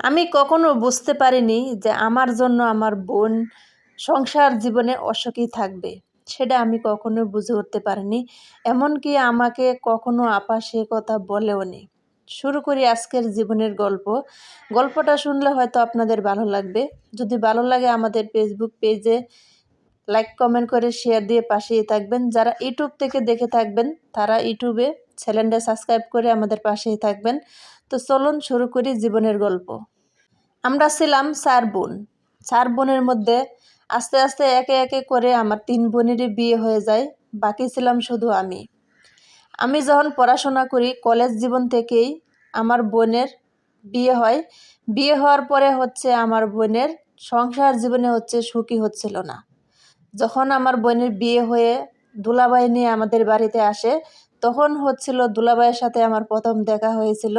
আমি কখনো বুঝতে পারিনি যে আমার জন্য আমার বোন সংসার জীবনে অসুখী থাকবে। সেটা আমি কখনো বুঝে উঠতে পারিনি। এমনকি আমাকে কখনো আপা সে কথা বলেও নি। শুরু করি আজকের জীবনের গল্প। গল্পটা শুনলে হয়তো আপনাদের ভালো লাগবে। যদি ভালো লাগে আমাদের ফেসবুক পেজে লাইক কমেন্ট করে শেয়ার দিয়ে পাশেই থাকবেন। যারা ইউটিউব থেকে দেখে থাকবেন, তারা ইউটিউবে চ্যানেলটা সাবস্ক্রাইব করে আমাদের পাশেই থাকবেন। তো চলুন শুরু করি জীবনের গল্প। আমরা ছিলাম চার বোন। চার বোনের মধ্যে আস্তে আস্তে একে একে করে আমার তিন বোনেরই বিয়ে হয়ে যায়, বাকি ছিলাম শুধু আমি। আমি যখন পড়াশোনা করি, কলেজ জীবন থেকেই আমার বোনের বিয়ে হয়। বিয়ে হওয়ার পরে হচ্ছে আমার বোনের সংসার জীবনে হচ্ছে সুখী হচ্ছিল না। যখন আমার বোনের বিয়ে হয়ে দুলাবাই নিয়ে আমাদের বাড়িতে আসে তখন হচ্ছিল দুলাবাইয়ের সাথে আমার প্রথম দেখা হয়েছিল।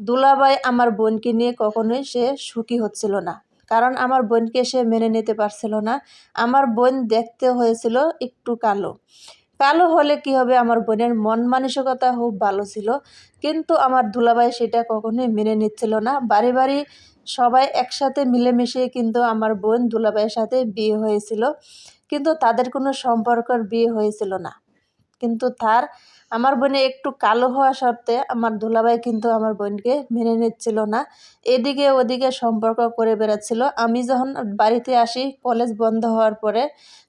দুলাবাই আমার বোনকে নিয়ে কখনোই সে সুখী হচ্ছিল না। কারণ আমার বোনকে সে মেনে নিতে পারছিল না। আমার বোন দেখতে হয়েছিল একটু কালো। কালো হলে কি হবে? আমার বোনের মন মানসিকতা খুব ভালো ছিল। কিন্তু আমার দুলাবাই সেটা কখনোই মেনে নিচ্ছিল না। বাড়ি বাড়ি সবাই একসাথে মিলেমিশে কিন্তু আমার বোন দুলাবাইয়ের সাথে বিয়ে হয়েছিল। কিন্তু তাদের কোনো সম্পর্কের বিয়ে হয়েছিল না। কিন্তু তার, আমার বোনে একটু কালো হওয়া সত্ত্বে আমার দুলাভাই কিন্তু আমার বোনকে মেনে নিচ্ছিল না। এদিকে ওদিকে সম্পর্ক করে বেড়াচ্ছিল। আমি যখন বাড়িতে আসি, কলেজ বন্ধ হওয়ার পরে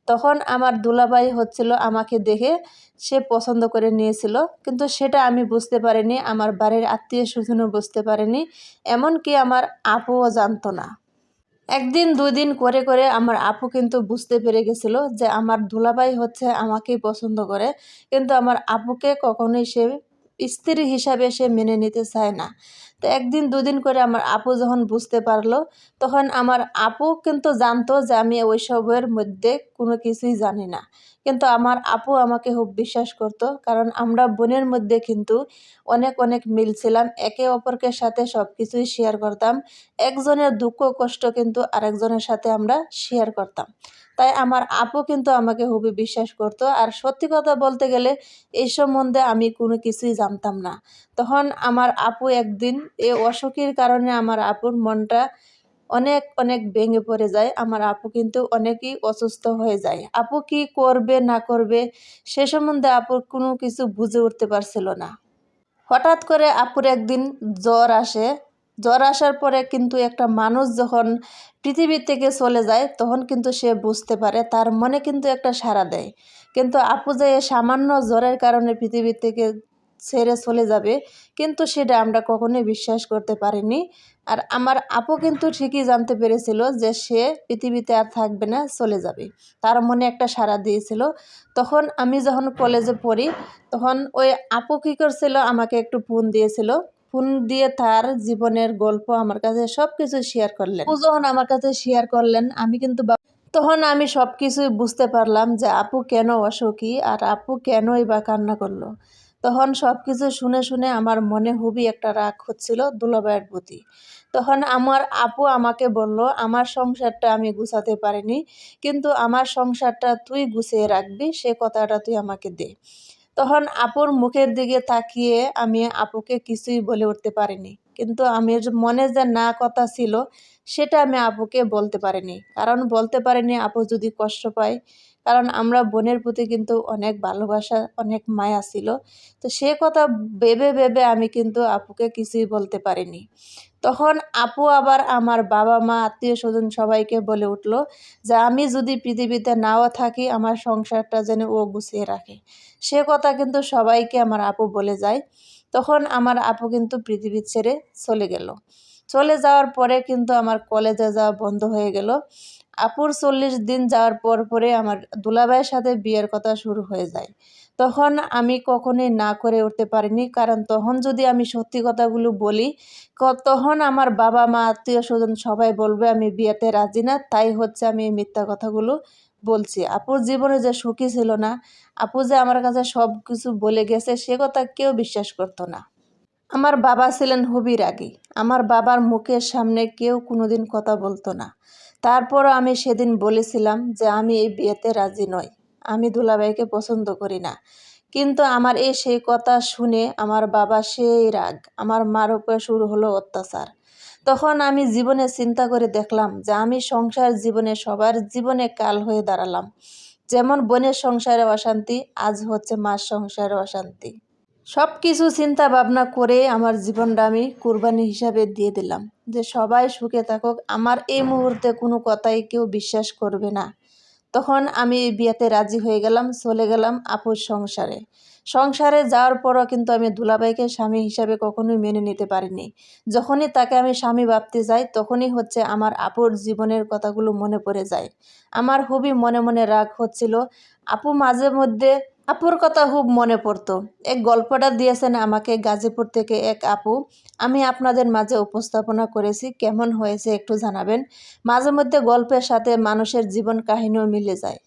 তখন আমার দুলাভাই হচ্ছিল আমাকে দেখে সে পছন্দ করে নিয়েছিল। কিন্তু সেটা আমি বুঝতে পারিনি, আমার বাড়ির আত্মীয় স্বজনও বুঝতে পারেনি। এমনকি আমার আপুও জানতো না। একদিন দুই দিন করে করে আমার আপু কিন্তু বুঝতে পেরে গেছিল যে আমার দুলাভাই হচ্ছে আমাকেই পছন্দ করে। কিন্তু আমার আপুকে কখনোই সে স্ত্রী হিসাবে সে মেনে নিতে চায় না। তো একদিন, দুদিন করে আমার আপু যখন বুঝতে পারল, তখন আমার আপু কিন্তু জানতো যে আমি ওইসবের মধ্যে কোনো কিছুই জানি না। কিন্তু আমার আপু আমাকে খুব বিশ্বাস করত, কারণ আমরা বোনের মধ্যে কিন্তু অনেক অনেক মিল ছিলাম। একে অপরকে সাথে সব কিছুই শেয়ার করতাম। একজনের দুঃখ, কষ্ট কিন্তু আরেকজনের সাথে আমরা শেয়ার করতাম। তাই আমার আপু কিন্তু আমাকে খুবই বিশ্বাস করত। আর সত্যি কথা বলতে গেলে এই সম্বন্ধে আমি কোনো কিছুই জানতাম না। তখন আমার আপু একদিন এ অসুখের কারণে আমার আপুর মনটা অনেক অনেক ভেঙে পড়ে যায়। আমার আপু কিন্তু অনেকই অসুস্থ হয়ে যায়। আপু কি করবে, না করবে, সে সম্বন্ধে আপুর কোনো কিছু বুঝে উঠতে পারছিল না। হঠাৎ করে আপুর একদিন জ্বর আসে। জ্বর আসার পরে কিন্তু একটা মানুষ যখন পৃথিবী থেকে চলে যায়, তখন কিন্তু সে বুঝতে পারে, তার মনে কিন্তু একটা সাড়া দেয়। কিন্তু আপু যে সামান্য জ্বরের কারণে পৃথিবী থেকে ছেড়ে চলে যাবে, কিন্তু সেটা আমরা কখনোই বিশ্বাস করতে পারিনি। আর আমার আপু কিন্তু ঠিকই জানতে পেরেছিল যে সে পৃথিবীতে আর থাকবে না, চলে যাবে। তার মনে একটা সাড়া দিয়েছিল। তখন আমি যখন কলেজে পড়ি, তখন ওই আপু কী করছিল, আমাকে একটু ফোন দিয়েছিল। ফোন দিয়ে তার জীবনের গল্প আমার কাছে সব কিছু শেয়ার করলেন। ও যখন আমার কাছে শেয়ার করলেন, আমি কিন্তু তখন আমি সব কিছুই বুঝতে পারলাম যে আপু কেন অসুখী আর আপু কেনই বা কান্না করল। তখন সব কিছু শুনে শুনে আমার মনে খুবই একটা রাগ হচ্ছিল দুলাভাইয়ের প্রতি। তখন আমার আপু আমাকে বলল, আমার সংসারটা আমি গুছাতে পারিনি, কিন্তু আমার সংসারটা তুই গুছিয়ে রাখবি, সে কথাটা তুই আমাকে দে। তখন আপুর মুখের দিকে তাকিয়ে আমি আপুকে কিছুই বলে উঠতে পারিনি। কিন্তু আমি মনে যে না কথা ছিল, সেটা আমি আপুকে বলতে পারিনি। কারণ বলতে পারিনি আপু যদি কষ্ট পায়, কারণ আমরা বোনের প্রতি কিন্তু অনেক ভালোবাসা, অনেক মায়া ছিল। তো সে কথা ভেবে ভেবে আমি কিন্তু আপুকে কিছুই বলতে পারিনি। তখন আপু আবার আমার বাবা মা, আত্মীয় স্বজন সবাইকে বলে উঠল যে, আমি যদি পৃথিবীতে নাও থাকি, আমার সংসারটা যেন ও গুছিয়ে রাখে। সে কথা কিন্তু সবাইকে আমার আপু বলে যায়। তখন আমার আপু কিন্তু পৃথিবী ছেড়ে চলে গেল। চলে যাওয়ার পরে কিন্তু আমার কলেজে যাওয়া বন্ধ হয়ে গেল। আপুর চল্লিশ দিন যাওয়ার পর পরে আমার দুলাভাইয়ের সাথে বিয়ের কথা শুরু হয়ে যায়। তখন আমি কখনোই না করে উঠতে পারিনি। কারণ তখন যদি আমি সত্যি কথাগুলো বলি তখন আমার বাবা মা, আত্মীয় স্বজন সবাই বলবে, আমি বিয়েতে রাজি না, তাই হচ্ছে আমি এই মিথ্যা কথাগুলো বলছি। আপুর জীবনে যে সুখী ছিল না, আপু যে আমার কাছে সব কিছু বলে গেছে, সে কথা কেউ বিশ্বাস করতো না। আমার বাবা ছিলেন হবি রাগী। আমার বাবার মুখের সামনে কেউ কোনোদিন কথা বলতো না। তারপরও আমি সেদিন বলেছিলাম যে আমি এই বিয়েতে রাজি নই। আমি দুলাভাইকে পছন্দ করি না। কিন্তু আমার এই সেই কথা শুনে আমার বাবা সেই রাগ, আমার মার উপরে শুরু হলো অত্যাচার। তখন আমি জীবনে চিন্তা করে দেখলাম যে আমি সংসার জীবনে, সবার জীবনে কাল হয়ে দাঁড়ালাম। যেমন বোনের সংসারে অশান্তি, আজ হচ্ছে মার সংসারে অশান্তি। সব কিছু চিন্তা ভাবনা করে আমার জীবনটা আমি কুরবানি হিসাবে দিয়ে দিলাম যে সবাই সুখে থাকুক। আমার এই মুহূর্তে কোনো কথাই কেউ বিশ্বাস করবে না। তখন আমি বিয়েতে রাজি হয়ে গেলাম, চলে গেলাম আপুর সংসারে। সংসারে যাওয়ার পরও কিন্তু আমি দুলাবাইকে স্বামী হিসাবে কখনোই মেনে নিতে পারিনি। যখনই তাকে আমি স্বামী ভাবতে যাই, তখনই হচ্ছে আমার আপুর জীবনের কথাগুলো মনে পড়ে যায়। আমার খুবই মনে মনে রাগ হচ্ছিল। আপু মাঝে মধ্যে আপুর কথা খুব মনে পড়তো এক গল্পটা দিয়েছেন আমাকে গাজীপুর থেকে এক আপু। আমি আপনাদের মাঝে উপস্থাপনা করেছি, কেমন হয়েছে একটু জানাবেন। মাঝে মধ্যে গল্পের সাথে মানুষের জীবন কাহিনীও মিলে যায়।